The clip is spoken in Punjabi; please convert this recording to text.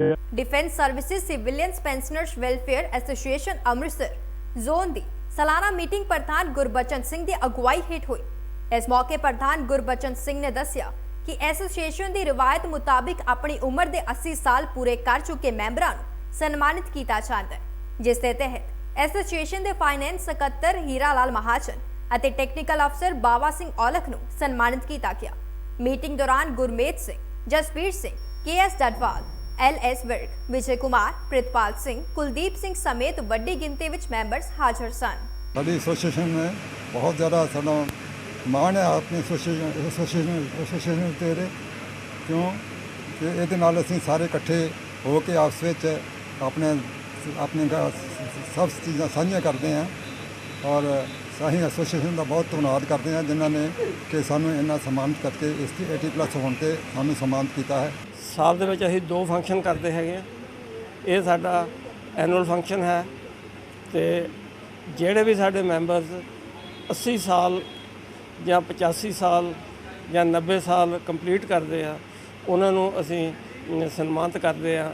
Defence services civilians pensioners welfare association Amritsar zone ਦੀ ਸਾਲਾਨਾ ਮੀਟਿੰਗ ਪ੍ਰਧਾਨ ਗੁਰਬਚਨ ਸਿੰਘ ਦੀ ਅਗਵਾਈ ਹੇਠ ਹੋਈ। ਇਸ ਮੌਕੇ ਪ੍ਰਧਾਨ ਗੁਰਬਚਨ ਸਿੰਘ ਨੇ ਦੱਸਿਆ ਕਿ ਐਸੋਸੀਏਸ਼ਨ ਦੀ ਰਵਾਇਤ ਮੁਤਾਬਿਕ ਆਪਣੀ ਉਮਰ ਦੇ 80 ਸਾਲ ਪੂਰੇ ਕਰ ਚੁੱਕੇ ਮੈਂਬਰਾਂ ਨੂੰ ਸਨਮਾਨਿਤ ਕੀਤਾ ਜਾਂਦਾ ਹੈ। ਜਿਸ ਦੇ ਤਹਿਤ ਐਸੋਸੀਏਸ਼ਨ ਦੇ ਫਾਈਨੈਂਸ ਸਕੱਤਰ ਹੀਰਾ ਲਾਲ ਮਹਾਜਨ ਅਤੇ ਟੈਕਨੀਕਲ ਅਫਸਰ ਬਾਵਾ ਸਿੰਘ ਔਲਖ ਨੂੰ ਸਨਮਾਨਿਤ ਕੀਤਾ ਗਿਆ। ਮੀਟਿੰਗ ਦੌਰਾਨ ਗੁਰਮੇਤ ਸਿੰਘ, ਜਸਵੀਰ ਸਿੰਘ ਕੇਐਸ ਡਡਵਾਲ ਐਲਐਸ ਵਿਰਕ ਵਿਜੇ ਕੁਮਾਰ, ਪ੍ਰਿਤਪਾਲ ਸਿੰਘ, ਕੁਲਦੀਪ ਸਿੰਘ ਸਮੇਤ ਵੱਡੀ ਗਿਣਤੀ ਵਿੱਚ ਮੈਂਬਰਸ ਹਾਜ਼ਰ ਸਨ। ਸਾਡੀ ਐਸੋਸੀਏਸ਼ਨ ਨੇ ਬਹੁਤ ਜ਼ਿਆਦਾ ਸਾਡਾ ਮਾਣ ਹੈ ਆਪਣੀ ਐਸੋਸੀਏਸ਼ਨ ਐਸੋਸੀਏਸ਼ਨ ਐਸੋਸੀਏਸ਼ਨ ਤੇ। ਕਿਉਂ? ਕਿ ਇਹਦੇ ਨਾਲ ਅਸੀਂ ਸਾਰੇ ਇਕੱਠੇ ਹੋ ਕੇ ਆਪਸ ਵਿੱਚ ਆਪਣੇ ਆਪਣੇ ਸਭ ਚੀਜ਼ਾਂ ਸਾਂਝੀਆਂ ਕਰਦੇ ਹਾਂ। ਔਰ ਸਾਹੀ ਐਸੋਸੀਏਸ਼ਨ ਦਾ ਬਹੁਤ ਧੰਨਵਾਦ ਕਰਦੇ ਹਾਂ ਜਿਨ੍ਹਾਂ ਨੇ ਕਿ ਸਾਨੂੰ ਇੰਨਾ ਸਨਮਾਨਿਤ ਕਰਕੇ ਇਸ ਦੀ 80 ਪਲੱਸ ਹੋਣ ਤੇ ਸਾਨੂੰ ਸਨਮਾਨਿਤ ਕੀਤਾ ਹੈ। ਸਾਲ ਦੇ ਵਿੱਚ ਅਸੀਂ ਦੋ ਫੰਕਸ਼ਨ ਕਰਦੇ ਹੈਗੇ ਆ। ਇਹ ਸਾਡਾ ਐਨੂਅਲ ਫੰਕਸ਼ਨ ਹੈ ਤੇ ਜਿਹੜੇ ਵੀ ਸਾਡੇ ਮੈਂਬਰਸ 80 ਸਾਲ ਜਾਂ 85 ਸਾਲ ਜਾਂ 90 ਸਾਲ ਕੰਪਲੀਟ ਕਰਦੇ ਆ, ਉਹਨਾਂ ਨੂੰ ਅਸੀਂ ਸਨਮਾਨਿਤ ਕਰਦੇ ਆ।